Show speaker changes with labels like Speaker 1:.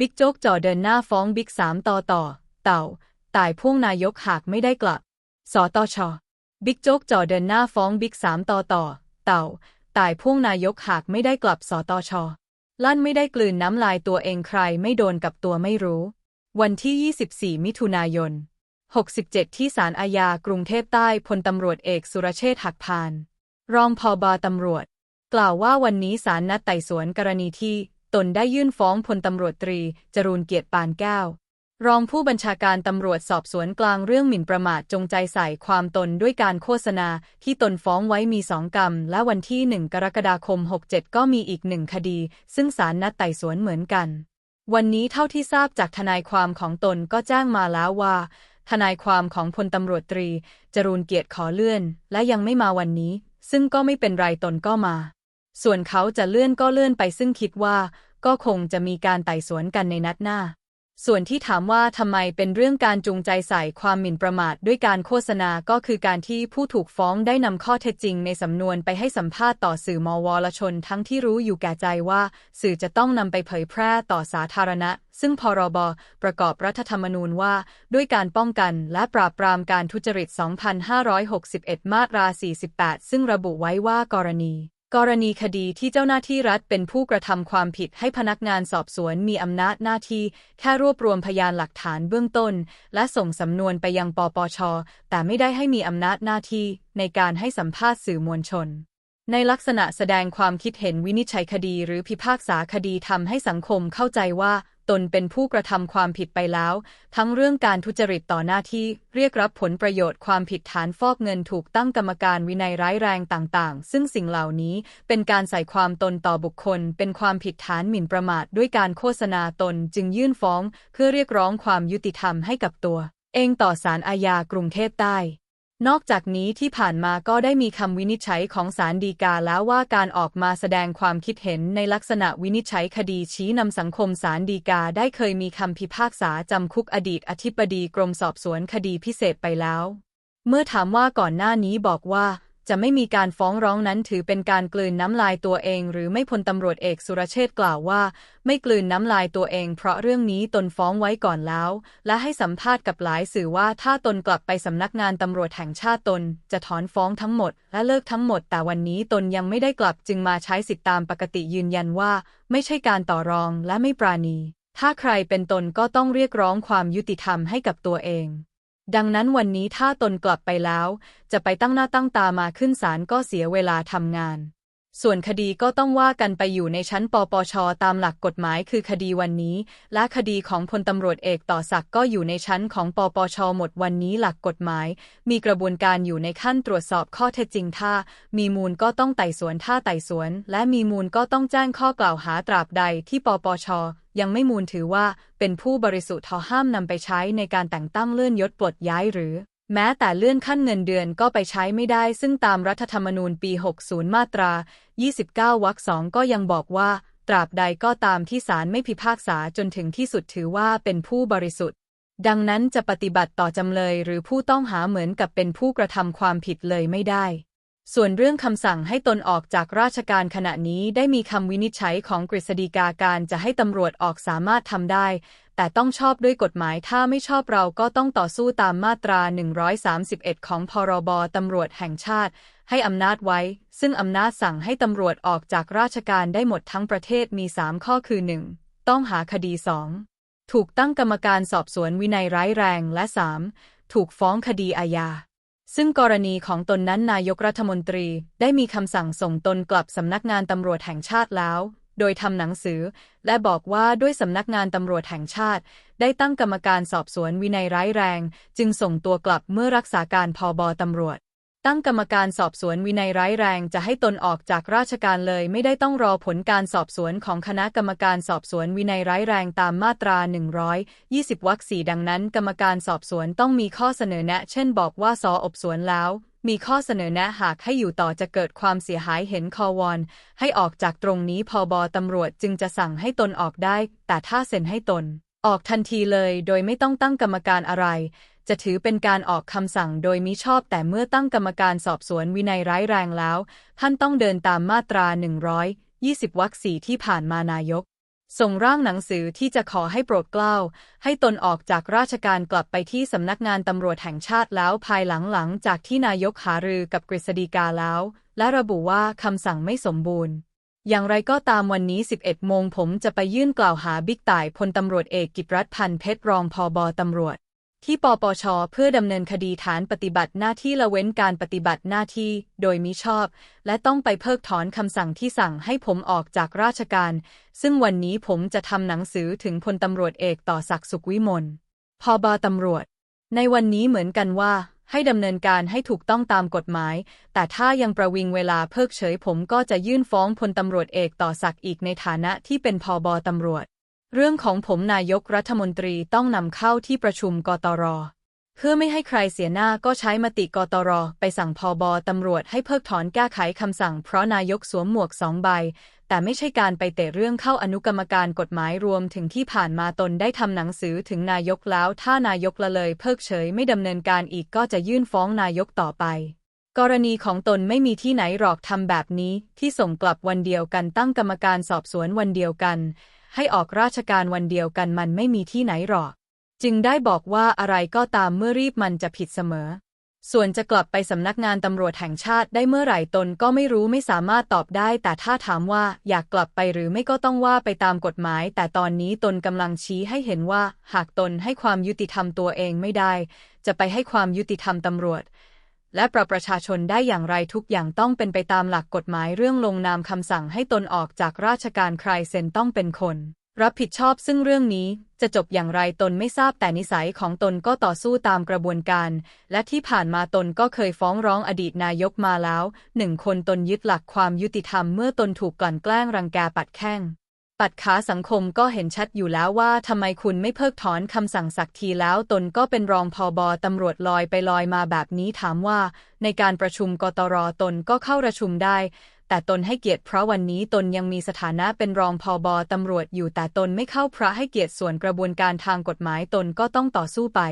Speaker 1: บิ๊กโจ๊กจ่อเดินหน้าฟ้องบิ๊กสามต่อต่อ เต่าตายพ่วงนายกหากไม่ได้กลับ สตช บิ๊กโจ๊กจ่อเดินหน้าฟ้องบิ๊กสามต่อต่อ เต่าตายพ่วงนายกหากไม่ได้กลับ สตช ลั่นไม่ได้กลืนน้ำลายตัวเองใครไม่โดนกับตัวไม่รู้ วันที่ 24 มิถุนายน 67 ที่ศาลอาญากรุงเทพใต้พลตำรวจเอกสุรเชษฐ์หักพาน รองพอบตำรวจ กล่าวว่าวันนี้ศาลนัดไต่สวนกรณีที่ ตนได้ยื่นฟ้องพลตำรวจตรี จรูนเกียรติปานแก้ว รองผู้บัญชาการตำรวจสอบสวนกลางเรื่องหมิ่นประมาทจงใจใส่ความตนด้วยการโฆษณา ที่ตนฟ้องไว้มีสองกรรม และวันที่ 1 กรกฎาคม 67 ก็มีอีกหนึ่งคดี ซึ่งศาลนัดไต่สวนเหมือนกัน วันนี้เท่าที่ทราบจากทนายความของตนก็แจ้งมาแล้วว่า ทนายความของพลตำรวจตรี จรูนเกียรติขอเลื่อน และยังไม่มาวันนี้ ซึ่งก็ไม่เป็นไรตนก็มา ส่วนเขาจะเลื่อนก็เลื่อนไปซึ่งคิดว่า ก็คงจะมีการไต่สวนกันในนัดหน้า ส่วนที่ถามว่าทำไมเป็นเรื่องการจูงใจใส่ความหมิ่นประมาทด้วยการโฆษณาก็คือการที่ผู้ถูกฟ้องได้นำข้อเท็จจริงในสำนวนไปให้สัมภาษณ์ต่อสื่อมวลชน ทั้งที่รู้อยู่แก่ใจว่า สื่อจะต้องนำไปเผยแพร่ต่อสาธารณะ ซึ่งพรบ ประกอบรัฐธรรมนูญว่า ด้วยการป้องกันและปราบปรามการทุจริต 2561 มาตรา 48 ซึ่งระบุไว้ว่ากรณี กรณีคดีที่เจ้าหน้าที่รัฐเป็นผู้กระทำความผิดให้พนักงานสอบสวนมีอำนาจหน้าที่ แค่รวบรวมพยานหลักฐานเบื้องต้น และส่งสำนวนไปยังปปช แต่ไม่ได้ให้มีอำนาจหน้าที่ในการให้สัมภาษณ์สื่อมวลชน ในลักษณะแสดงความคิดเห็นวินิจฉัยคดีหรือพิพากษาคดีทำให้สังคมเข้าใจว่า ตนเป็นผู้กระทำความผิดไปแล้ว ทั้งเรื่องการทุจริตต่อหน้าที่เรียกรับผลประโยชน์ความผิดฐานฟอกเงินถูกตั้งกรรมการวินัยร้ายแรงต่างๆ ซึ่งสิ่งเหล่านี้เป็นการใส่ความตนต่อบุคคล เป็นความผิดฐานหมิ่นประมาทด้วยการโฆษณาตนจึงยื่นฟ้อง เพื่อเรียกร้องความยุติธรรมให้กับตัว เองต่อศาลอาญากรุงเทพใต้ นอกจากนี้ที่ผ่านมาก็ได้มีคำวินิจฉัยของศาลฎีกาแล้วว่าการออกมาแสดงความคิดเห็นในลักษณะวินิจฉัยคดีชี้นำสังคมศาลฎีกาได้เคยมีคำพิพากษาจำคุกอดีตอธิบดีกรมสอบสวนคดีพิเศษไปแล้ว เมื่อถามว่าก่อนหน้านี้บอกว่า จะไม่มีการฟ้องร้องนั้นถือเป็นการกลืนน้ำลายตัวเอง หรือไม่พลตำรวจเอกสุรเชษกล่าวว่า ไม่กลืนน้ำลายตัวเอง เพราะเรื่องนี้ตนฟ้องไว้ก่อนแล้ว และให้สัมภาษณ์กับหลายสื่อว่าถ้าตนกลับไปสำนักงานตำรวจแห่งชาติตน จะถอนฟ้องทั้งหมด และเลิกทั้งหมด แต่วันนี้ตนยังไม่ได้กลับจึงมาใช้สิทธิตามปกติยืนยันว่า ไม่ใช่การต่อรองและไม่ปราณี ถ้าใครเป็นตนก็ต้องเรียกร้องความยุติธรรมให้กับตัวเอง ดังนั้นวันนี้ถ้าตนกลับไปแล้ว จะไปตั้งหน้าตั้งตามาขึ้นศาลก็เสียเวลาทำงาน ส่วนคดีก็ต้องว่ากันไปอยู่ในชั้นปปช ตามหลักกฎหมายคือคดีวันนี้ และคดีของพลตำรวจเอกต่อศักดิ์ก็อยู่ในชั้นของปปช หมดวันนี้หลักกฎหมาย มีกระบวนการอยู่ในขั้นตรวจสอบข้อเท็จจริงถ้า มีมูลก็ต้องไต่สวนถ้าไต่สวน และมีมูลก็ต้องแจ้งข้อกล่าวหาตราบใดที่ปปช ยังไม่มูลถือว่า เป็นผู้บริสุทธิ์ทอห้ามนำไปใช้ในการแต่งตั้งเลื่อนยศปลดย้ายหรือ แม้แต่เลื่อนขั้นเงินเดือนก็ไปใช้ไม่ได้ ซึ่งตามรัฐธรรมนูญปี 60 มาตรา 29 วรรคสองก็ยังบอกว่า ตราบใดก็ตามที่ศาลไม่พิพากษาจนถึงที่สุดถือว่าเป็นผู้บริสุทธิ์ ดังนั้นจะปฏิบัติต่อจำเลยหรือผู้ต้องหาเหมือนกับเป็นผู้กระทำความผิดเลยไม่ได้ ส่วนเรื่องคำสั่งให้ตนออกจากราชการขณะนี้ได้มีคำวินิจฉัยของกฤษฎีกาการจะให้ตำรวจออกสามารถทำได้ แต่ต้องชอบด้วยกฎหมายถ้าไม่ชอบเราก็ต้องต่อสู้ตามมาตรา 131 ของพรบตำรวจแห่งชาติ ให้อำนาจไว้ ซึ่งอำนาจสั่งให้ตำรวจออกจากราชการได้หมดทั้งประเทศมี 3 ข้อคือ 1. ต้องหาคดี 2. ถูกตั้งกรรมการสอบสวนวินัยร้ายแรงและ 3. ถูกฟ้องคดีอาญา ซึ่งกรณีของตนนั้นนายกรัฐมนตรีได้มีคำสั่งส่งตนกลับสำนักงานตำรวจแห่งชาติแล้ว โดยทำหนังสือ และบอกว่าด้วยสำนักงานตำรวจแห่งชาติ ได้ตั้งกรรมการสอบสวนวินัยร้ายแรง จึงส่งตัวกลับเมื่อรักษาการพอบตำรวจ ตั้งกรรมการสอบสวนวินัยร้ายแรงจะให้ตนออกจากราชการเลย ไม่ได้ต้องรอผลการสอบสวนของคณะกรรมการสอบสวนวินัยร้ายแรงตามมาตรา 120 วรรคสี่ดังนั้น กรรมการสอบสวนต้องมีข้อเสนอแนะ เช่น บอกว่าสออบสวนแล้ว มีข้อเสนอแนะหากให้อยู่ต่อจะเกิดความเสียหายเห็นคอวอน ให้ออกจากตรงนี้พอบตำรวจจึงจะสั่งให้ตนออกได้ แต่ถ้าเซ็นให้ตนออกทันทีเลย โดยไม่ต้องตั้งกรรมการอะไร จะถือเป็นการออกคำสั่งโดยมิชอบแต่เมื่อตั้งกรรมการสอบสวนวินัยร้ายแรงแล้ว ท่านต้องเดินตามมาตรา 120 วรรคสีที่ผ่านมานายก ส่งร่างหนังสือที่จะขอให้โปรดเกล้า ให้ตนออกจากราชการกลับไปที่สำนักงานตำรวจแห่งชาติแล้วภายหลังๆจากที่นายกหารือกับกฤษฎีกาแล้ว และระบุว่าคำสั่งไม่สมบูรณ์อย่างไรก็ตามวันนี้ 11 โมงผมจะไปยื่นกล่าวหาบิ๊กต่ายพลตำรวจเอกกิตรัฐพันธ์เพชรรองพอบอตำรวจ ที่ปปช เพื่อดำเนินคดีฐานปฏิบัติหน้าที่ละเว้นการปฏิบัติหน้าที่โดยมิชอบ และต้องไปเพิกถอนคำสั่งที่สั่งให้ผมออกจากราชการ ซึ่งวันนี้ผมจะทำหนังสือถึงพลตำรวจเอกต่อศักดิ์สุขวิมลพบตำรวจ ในวันนี้เหมือนกันว่าให้ดำเนินการให้ถูกต้องตามกฎหมาย แต่ถ้ายังประวิงเวลาเพิกเฉยผมก็จะยื่นฟ้องพลตำรวจเอกต่อศักดิ์อีกในฐานะที่เป็นพบตำรวจ เรื่องของผมนายกรัฐมนตรีต้องนำเข้าที่ประชุมกตร เพื่อไม่ให้ใครเสียหน้าก็ใช้มติกตร ไปสั่งพอบตำรวจให้เพิกถอนแก้ไขคำสั่ง เพราะนายกสวมหมวกสองใบ แต่ไม่ใช่การไปเตะเรื่องเข้าอนุกรรมการกฎหมายรวมถึงที่ผ่านมาตนได้ทำหนังสือถึงนายกแล้ว ถ้านายกละเลยเพิกเฉยไม่ดำเนินการอีกก็จะยื่นฟ้องนายกต่อไปกรณีของตนไม่มีที่ไหนหรอกทำแบบนี้ ที่ส่งกลับวันเดียวกันตั้งกรรมการสอบสวนวันเดียวกัน ให้ออกราชการวันเดียวกันมันไม่มีที่ไหนหรอก จึงได้บอกว่าอะไรก็ตามเมื่อรีบมันจะผิดเสมอ ส่วนจะกลับไปสำนักงานตำรวจแห่งชาติได้เมื่อไหร่ตนก็ไม่รู้ไม่สามารถตอบได้ แต่ถ้าถามว่าอยากกลับไปหรือไม่ก็ต้องว่าไปตามกฎหมาย แต่ตอนนี้ตนกำลังชี้ให้เห็นว่า หากตนให้ความยุติธรรมตัวเองไม่ได้ จะไปให้ความยุติธรรมตำรวจ และประประชาชนได้อย่างไรทุกอย่างต้องเป็นไปตามหลักกฎหมายเรื่องลงนามคำสั่งให้ตนออกจากราชการใครเซ็นต้องเป็นคน รับผิดชอบซึ่งเรื่องนี้จะจบอย่างไรตนไม่ทราบแต่นิสัยของตนก็ต่อสู้ตามกระบวนการ และที่ผ่านมาตนก็เคยฟ้องร้องอดีตนายกมาแล้วหนึ่งคนตนยึดหลักความยุติธรรมเมื่อตนถูกกลั่นแกล้งรังแกปัดแข้ง ปัดขาสังคมก็เห็นชัดอยู่แล้วว่าทำไมคุณไม่เพิกถอนคำสั่งสักทีแล้วตนก็เป็นรองพอบอตำรวจลอยไปลอยมาแบบนี้ถามว่า ในการประชุมกตรตนก็เข้าประชุมได้ แต่ตนให้เกียรติเพราะวันนี้ตนยังมีสถานะเป็นรองพอบอตำรวจอยู่แต่ตนไม่เข้าพระให้เกียรติส่วนกระบวนการทางกฎหมายตนก็ต้องต่อสู้ไป